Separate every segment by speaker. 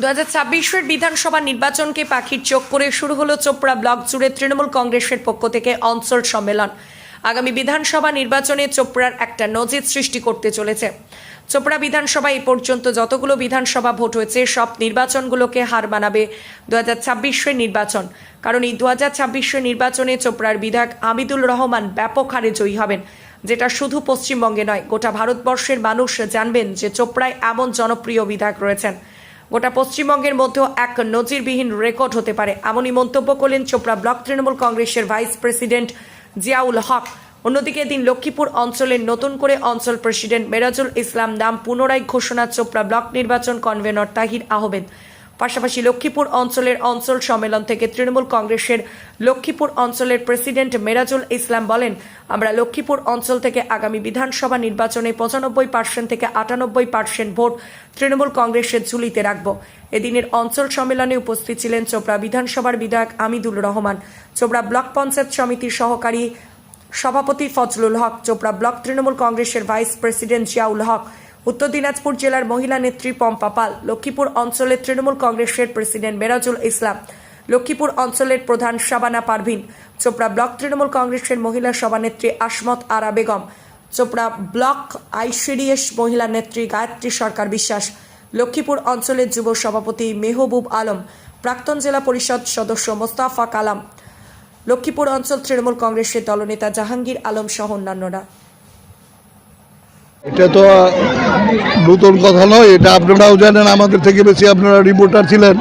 Speaker 1: দু হাজার ছাব্বিশের বিধানসভা নির্বাচনকে পাখির চোখ করে শুরু হলো চোপড়া ব্লক জুড়ে তৃণমূল কংগ্রেসের পক্ষ থেকে অঞ্চল সম্মেলন। আগামী বিধানসভা নির্বাচনে চোপড়ার একটা নজির সৃষ্টি করতে চলেছে। চোপড়া বিধানসভা এ পর্যন্ত যতগুলো বিধানসভা ভোট হয়েছে, সব নির্বাচনগুলোকে হার মানাবে দু হাজার ছাব্বিশের নির্বাচন। কারণ এই দু হাজার ছাব্বিশের নির্বাচনে চোপড়ার বিধায়ক আমিদুল রহমান ব্যাপক হারে জয়ী হবেন, যেটা শুধু পশ্চিমবঙ্গে নয়, গোটা ভারতবর্ষের মানুষ জানবেন যে চোপড়ায় এমন জনপ্রিয় বিধায়ক রয়েছেন। গোটা পশ্চিমবঙ্গের মধ্যেও এক নজিরবিহীন রেকর্ড হতে পারে। এমনই মন্তব্য করলেন চোপড়া ব্লক তৃণমূল কংগ্রেসের ভাইস প্রেসিডেন্ট জিয়াউল হক। অন্যদিকে এদিন লক্ষ্মীপুর অঞ্চলের নতুন করে অঞ্চল প্রেসিডেন্ট মেরাজুল ইসলাম নাম পুনরায় ঘোষণা চোপড়া ব্লক নির্বাচন কনভেনর তাহির আহমেদ। পাশাপাশি লক্ষ্মীপুর অঞ্চলের অঞ্চল সম্মেলন থেকে তৃণমূল কংগ্রেসের লক্ষ্মীপুর অঞ্চলের প্রেসিডেন্ট মেরাজুল ইসলাম বলেন, আমরা লক্ষ্মীপুর অঞ্চল থেকে আগামী বিধানসভা নির্বাচনে পঁচানব্বই পার্সেন্ট থেকে আটানব্বই পার্সেন্ট ভোট তৃণমূল কংগ্রেসের ঝুলিতে রাখব। এদিনের অঞ্চল সম্মেলনে উপস্থিত ছিলেন চোপড়া বিধানসভার বিধায়ক আমিদুল রহমান, চোপড়া ব্লক পঞ্চায়েত সমিতির সহকারী সভাপতি ফজলুল হক, চোপড়া ব্লক তৃণমূল কংগ্রেসের ভাইস প্রেসিডেন্ট জিয়াউল হক উত্তর দিনাজপুর জেলার মহিলা নেত্রী পম্পা পাল, লক্ষ্মীপুর অঞ্চলের তৃণমূল কংগ্রেসের প্রেসিডেন্ট মেরাজুল ইসলাম, লক্ষ্মীপুর অঞ্চলের প্রধান শাবানা পারভিন, চোপড়া ব্লক তৃণমূল কংগ্রেসের মহিলা সভানেত্রী আসমত আরা বেগম, চোপড়া ব্লক আইসিডিএস মহিলা নেত্রী গায়ত্রী সরকার বিশ্বাস, লক্ষ্মীপুর অঞ্চলের যুব সভাপতি মেহবুব আলম, প্রাক্তন জেলা পরিষদ সদস্য মোস্তাফা কালাম, লক্ষ্মীপুর অঞ্চল তৃণমূল কংগ্রেসের দলনেতা জাহাঙ্গীর আলম সহ অন্যান্যরা।
Speaker 2: এটা তো নতুন কথা নয় এটা আপনারাও জানেন আমাদের থেকে বেশি আপনারা রিপোর্টার ছিলেন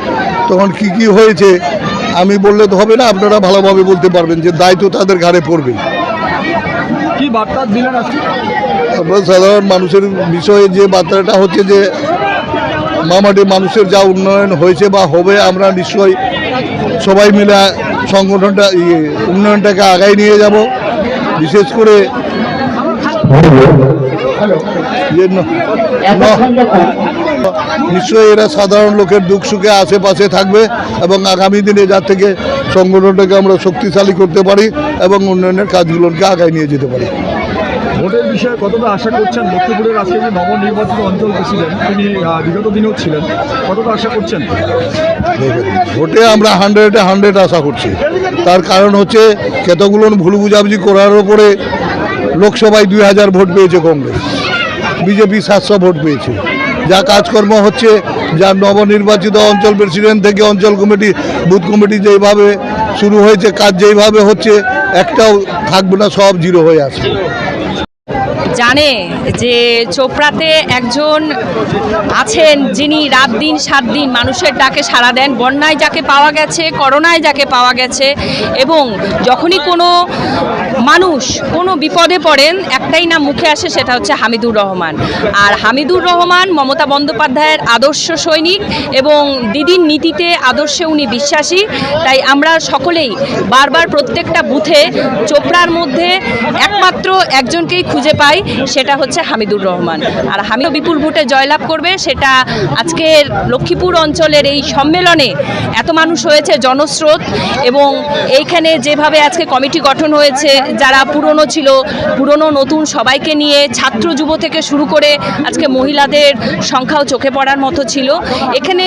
Speaker 2: তখন কি কি হয়েছে আমি বললে তো হবে না আপনারা ভালোভাবে বলতে পারবেন যে দায়িত্ব তাদের ঘাড়ে পড়বে।
Speaker 3: কি বার্তা দিলেন
Speaker 2: আমরা সাধারণ মানুষের বিষয়ে যে বার্তাটা হচ্ছে যে মামাটি মানুষের যা উন্নয়ন হয়েছে বা হবে আমরা নিশ্চয়ই সবাই মিলে সংগঠনটা ইয়ে উন্নয়নটাকে আগায় নিয়ে যাব। বিশেষ করে নিশ্চয়ই এরা সাধারণ লোকের দুঃখ সুখে আশেপাশে থাকবে এবং আগামী দিনে যার থেকে সংগঠনটাকে আমরা শক্তিশালী করতে পারি এবং উন্নয়নের কাজগুলোকে আগায় নিয়ে যেতে পারি।
Speaker 3: ভোটের বিষয়ে কতটা আশা করছেন? লক্ষ্মীপুরের আজকে যে নবনির্বাচিত অঞ্চল প্রেসিডেন্ট তিনি বিগত দিনেও ছিলেন। কতটা আশা করছেন?
Speaker 2: ভোটে আমরা হান্ড্রেডে হান্ড্রেড আশা করছি। তার কারণ হচ্ছে কতগুলো ভুল বুঝাবুঝি করার ওপরে লোকসভায় দুই হাজার ভোট পেয়েছে কংগ্রেস। বিজেপি সাতশো ভোট পেয়েছে। যা কাজকর্ম হচ্ছে, যা নবনির্বাচিত অঞ্চল প্রেসিডেন্ট থেকে অঞ্চল কমিটি, বুথ কমিটি যেইভাবে শুরু হয়েছে, কাজ যেইভাবে হচ্ছে, একটাও থাকবে না, সব জিরো হয়ে আসবে
Speaker 4: জানে যে চোপড়াতে একজন আছেন যিনি রাত দিন, সাত দিন মানুষের ডাকে সাড়া দেন। বন্যায় যাকে পাওয়া গেছে, করোনায় যাকে পাওয়া গেছে, এবং যখনই কোনো মানুষ কোনো বিপদে পড়েন, একটাই নাম মুখে আসে সেটা হচ্ছে হামিদুর রহমান। আর হামিদুর রহমান মমতা বন্দ্যোপাধ্যায়ের আদর্শ সৈনিক এবং দিদির নীতিতে আদর্শে উনি বিশ্বাসী। তাই আমরা সকলেই বারবার প্রত্যেকটা বুথে চোপড়ার মধ্যে একমাত্র একজনকেই খুঁজে পাই, সেটা হচ্ছে হামিদুর রহমান। আর হামিদ বিপুল ভোটে জয়লাভ করবে, সেটা আজকের লক্ষ্মীপুর অঞ্চলের এই সম্মেলনে এত মানুষ হয়েছে জনস্রোত এবং এইখানে যেভাবে আজকে কমিটি গঠন হয়েছে যারা পুরনো ছিল, পুরনো নতুন সবাইকে নিয়ে ছাত্র যুব থেকে শুরু করে আজকে মহিলাদের সংখ্যাও চোখে পড়ার মতো ছিল। এখানে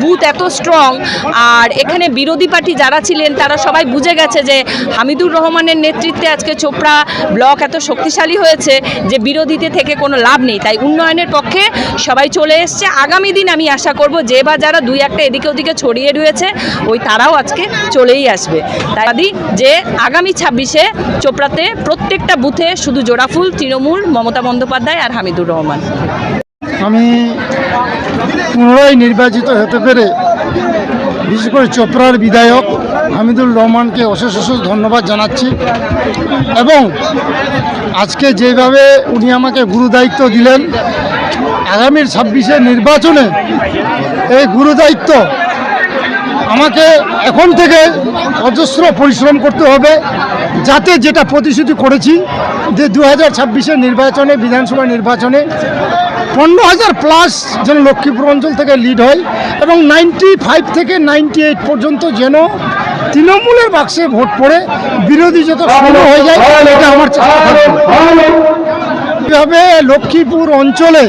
Speaker 4: বুথ এত স্ট্রং আর এখানে বিরোধী পার্টি যারা ছিলেন, তারা সবাই বুঝে গেছে যে হামিদুর রহমানের নেতৃত্বে আজকে চোপড়া ব্লক এত শক্তিশালী হয়েছে যে বিরোধীতে থেকে কোনো লাভ নেই। তাই উন্নয়নের পক্ষে সবাই চলে এসছে। আগামী দিন আমি আশা করব যে বা যারা দুই একটা এদিকে ওদিকে ছড়িয়ে রয়েছে, ওই তারাও আজকে চলেই আসবে। তাই যে আগামী ছাব্বিশে চোপড়াতে প্রত্যেকটা বুথে শুধু জোড়াফুল, তৃণমূল, মমতা বন্দ্যোপাধ্যায় আর হামিদুর রহমান।
Speaker 5: আমি পুনরায় নির্বাচিত হতে পেরে বিশেষ করে চোপড়ার বিধায়ক হামিদুল রহমানকে অশেষ অশেষ ধন্যবাদ জানাচ্ছি এবং আজকে যেভাবে উনি আমাকে গুরু দায়িত্ব দিলেন, আগামীর ছাব্বিশে নির্বাচনে এই গুরু দায়িত্ব আমাকে এখন থেকে অজস্র পরিশ্রম করতে হবে। যাতে যেটা প্রতিশ্রুতি করেছি যে দু হাজার ছাব্বিশের নির্বাচনে বিধানসভা নির্বাচনে পনেরো হাজার প্লাস যেন লক্ষ্মীপুর অঞ্চল থেকে লিড হয় এবং নাইনটি ফাইভ থেকে নাইনটি এইট পর্যন্ত যেন তৃণমূলের বাক্সে ভোট পড়ে বিরোধী যত শূন্য হয়ে যায় এটা আমার। এভাবে লক্ষ্মীপুর অঞ্চলে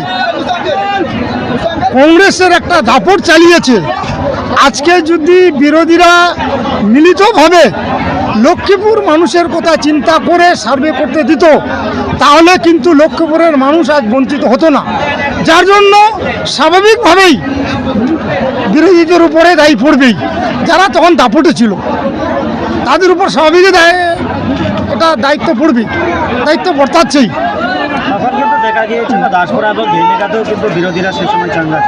Speaker 5: কংগ্রেসের একটা দাপট চালিয়েছে আজকে যদি বিরোধীরা মিলিতভাবে লক্ষ্মীপুর মানুষের কথা চিন্তা করে সার্ভে করতে দিত, তাহলে কিন্তু লক্ষ্মীপুরের মানুষ আজ বঞ্চিত হতো না। যার জন্য স্বাভাবিকভাবেই বিরোধীদের উপরে দায়ী পড়বেই। যারা তখন দাপটে ছিল, তাদের উপর স্বাভাবিক দায় ওটা দায়িত্ব পড়বে দায়িত্ব বর্তাচ্ছেই।
Speaker 6: দেখা গিয়েছিল দাসপুরা এবং ঘিন্ডিকাতেও কিন্তু বিরোধীরা সে সময় চাঙ্গা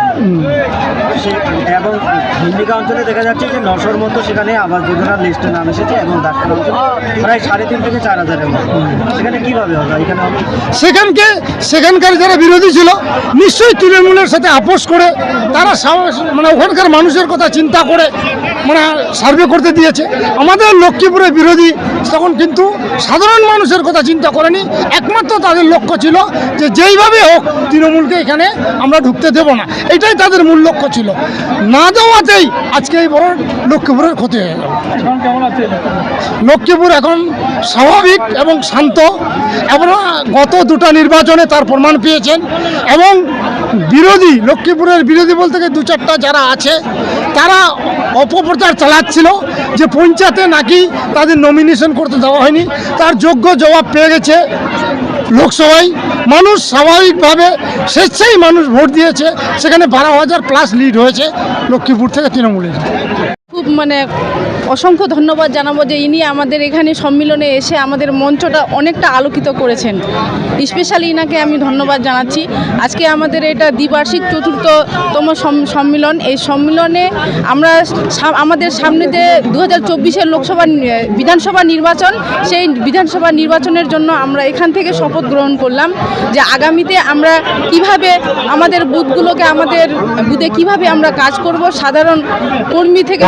Speaker 6: ছিল। এবং ঘিন্ডিকা অঞ্চলে দেখা যাচ্ছে যে নশোর মতো সেখানে আবাস যোজনার লিস্টে নাম এসেছে এবং দাসপুরা অঞ্চলে প্রায় সাড়ে তিন থেকে চার হাজারের মতো। সেখানে কীভাবে হবে? এখানে
Speaker 5: সেখানকে, সেখানকার যারা বিরোধী ছিল, নিশ্চয়ই তৃণমূলের সাথে আপোষ করে, তারা মানে ওখানকার মানুষের কথা চিন্তা করে মানে সার্ভে করতে দিয়েছে। আমাদের লক্ষ্মীপুরের বিরোধী তখন কিন্তু সাধারণ মানুষের কথা চিন্তা করেনি। একমাত্র তাদের লক্ষ্য ছিল যে যেইভাবে হোক তৃণমূলকে এখানে আমরা ঢুকতে দেব না। এটাই তাদের মূল লক্ষ্য ছিল। না দেওয়াতেই আজকে এই বড় লক্ষ্মীপুরের ক্ষতি হয়ে গেল। লক্ষ্মীপুর এখন স্বাভাবিক এবং শান্ত। এবং গত দুটো নির্বাচনে তার প্রমাণ পেয়েছেন। এবং বিরোধী, লক্ষ্মীপুরের বিরোধী বলতে গিয়ে দু চারটা যারা আছে, তারা অপপ্রচার চালাচ্ছিল যে পঞ্চায়েতে নাকি তাদের নমিনেশন করতে দেওয়া হয়নি। তার যোগ্য জবাব পেয়ে গেছে লোকসভায় মানুষ স্বাভাবিকভাবে স্বেচ্ছায় মানুষ ভোট দিয়েছে। সেখানে বারো হাজার প্লাস লিড হয়েছে লক্ষ্মীপুর থেকে তৃণমূলের।
Speaker 7: খুব মানে অসংখ্য ধন্যবাদ জানাব যে ইনি আমাদের এখানে সম্মিলনে এসে আমাদের মঞ্চটা অনেকটা আলোকিত করেছেন। স্পেশালি ইনাকে আমি ধন্যবাদ জানাচ্ছি। আজকে আমাদের এটা দ্বিবার্ষিক চতুর্থতম সম্মিলন। এই সম্মিলনে আমরা আমাদের সামনে যে দু হাজার চব্বিশের লোকসভা বিধানসভা নির্বাচন সেই বিধানসভা নির্বাচনের জন্য আমরা এখান থেকে শপথ গ্রহণ করলাম যে আগামীতে আমরা কীভাবে আমাদের বুথগুলোকে আমাদের বুথে কীভাবে আমরা কাজ করব সাধারণ কর্মী থেকে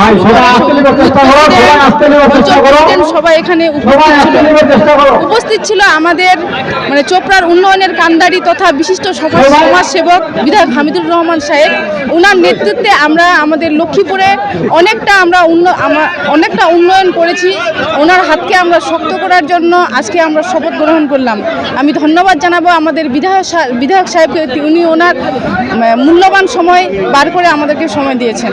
Speaker 7: সবাই এখানে উপস্থিত ছিল আমাদের মানে চোপড়ার উন্নয়নের কান্দারি তথা বিশিষ্ট সমাজ সমাজসেবক বিধায়ক হামিদুর রহমান সাহেব। ওনার নেতৃত্বে আমরা আমাদের লক্ষ্মীপুরে অনেকটা আমরা অনেকটা উন্নয়ন করেছি। ওনার হাতকে আমরা শক্ত করার জন্য আজকে আমরা শপথ গ্রহণ করলাম। আমি ধন্যবাদ জানাব আমাদের বিধায়ক বিধায়ক সাহেবকে উনি ওনার মূল্যবান সময় বার করে আমাদেরকে সময় দিয়েছেন।